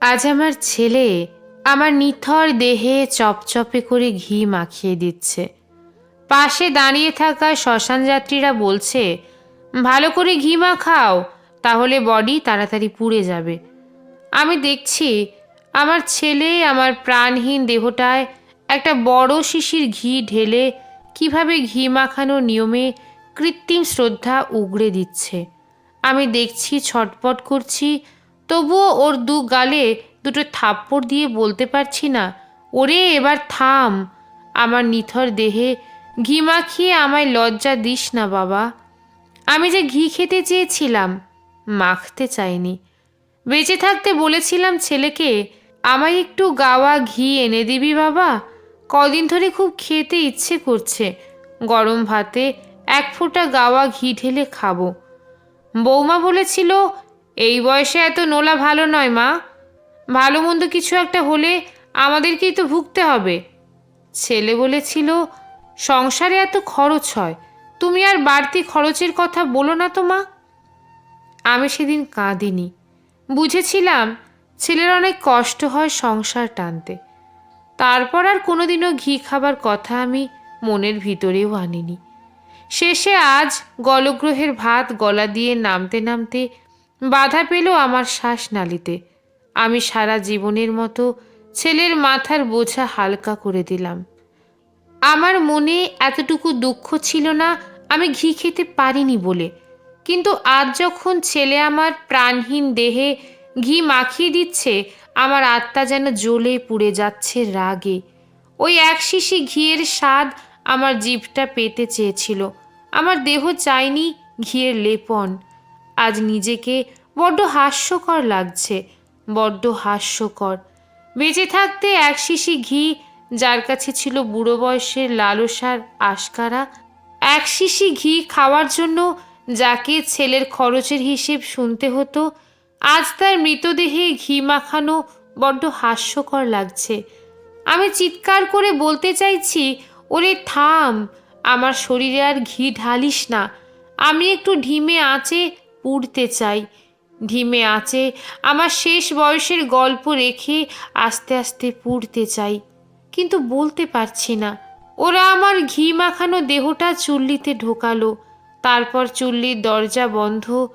আজ আমার ছেলে আমার নিথর দেহে চপচপে করে ঘি মাখিয়ে দিচ্ছে। পাশে দাঁড়িয়ে থাকা শ্মশান যাত্রীরা বলছে, ভালো করে ঘি মাখাও, তাহলে বডি তাড়াতাড়ি পুড়ে যাবে। আমি দেখছি আমার ছেলে আমার প্রাণহীন দেহটায় একটা বড় শিশির ঘি ঢেলে কীভাবে ঘি মাখানোর নিয়মে কৃত্রিম শ্রদ্ধা উগড়ে দিচ্ছে। আমি দেখছি ছটপট করছি তবুও ওর দু গালে দুটো থাপ্পড় দিয়ে বলতে পারছি না। ওরে, এবার থাম। আমার নিথর দেহে ঘি মাখিয়ে আমায় লজ্জা দিস না বাবা। আমি যে ঘি খেতে চেয়েছিলাম, মাখতে চাইনি। বেঁচে থাকতে বলেছিলাম ছেলেকে, আমায় একটু গাওয়া ঘি এনে দিবি বাবা। কদিন ধরে খুব খেতে ইচ্ছে করছে। গরম ভাতে এক ফোঁটা গাওয়া ঘি ঢেলে খাব। বৌমা বলেছিল এই বয়সে এত নোলা ভালো নয়, মা। ভালো মন্দ কিছু একটা হলে আমাদেরকেই তো ভুগতে হবে। ছেলে বলেছিল, সংসারে এত খরচ হয়, তুমি আর বাড়তি খরচের কথা বলো না তো, মা। আমি সেদিন কাঁদিনি। বুঝেছিলাম ছেলের অনেক কষ্ট হয় সংসার টানতে। তারপর আর কোনোদিনও ঘি খাবার কথা আমি মনের ভিতরেও আনিনি। শেষে আজ গলগ্রহের ভাত গলা দিয়ে নামতে নামতে বাধা পেল আমার শ্বাসনালীতে। আমি সারা জীবনের মতো ছেলের মাথার বোঝা হালকা করে দিলাম। আমার মনে এতটুকু দুঃখ ছিল না, আমি ঘি খেতে পারিনি বলে। কিন্তু আজ যখন ছেলে আমার প্রাণহীন দেহে ঘি মাখিয়ে দিচ্ছে, আমার আত্মা যেন জ্বলে পুড়ে যাচ্ছে রাগে। ওই এক শিশি ঘিয়ের স্বাদ আমার জীবটা পেতে চেয়েছিল। আমার দেহ চাইনি ঘিয়ের লেপন। আজ নিজেকে বড্ড হাস্যকর লাগছে, বড্ড হাস্যকর। বেঁচে থাকতে এক শিশি ঘি, যার কাছে ছিল বুড়ো বয়সের লালসার আশকারা। এক শিশি ঘি খাওয়ার জন্য যাকে ছেলের খরচের হিসেব শুনতে হতো, আজ তার মৃতদেহে ঘি মাখানো বড্ড হাস্যকর লাগছে। আমি চিৎকার করে বলতে চাইছি, ওরে থাম, আমার শরীরে আর ঘি ঢালিস না। আমি একটু ঢিমে আঁচে পুড়তে চাই। ধিমে আঁচে আমার শেষ বয়সের গল্প রেখে আস্তে আস্তে পুড়তে চাই। কিন্তু বলতে পারছি না। ওরা আমার ঘি মাখানো দেহটা চুল্লিতে ঢোকালো। তারপর চুল্লির দরজা বন্ধ।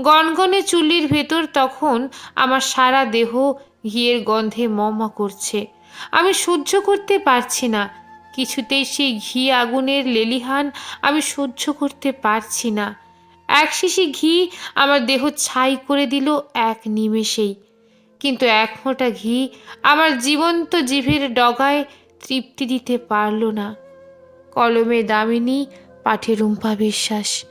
গনগনে চুল্লির ভেতর তখন আমার সারা দেহ ঘিয়ের গন্ধে মমা করছে। আমি সহ্য করতে পারছি না। কিছুতেই সেই ঘি আগুনের লেলিহান আমি সহ্য করতে পারছি না। এক শিশি ঘি আমার দেহ ছাই করে দিল এক নিমেষেই। কিন্তু এক ফোঁটা ঘি আমার জীবন্ত জিভের ডগায় তৃপ্তি দিতে পারল না। কলমে দামিনী, পাঠে রুম্পা বিশ্বাস।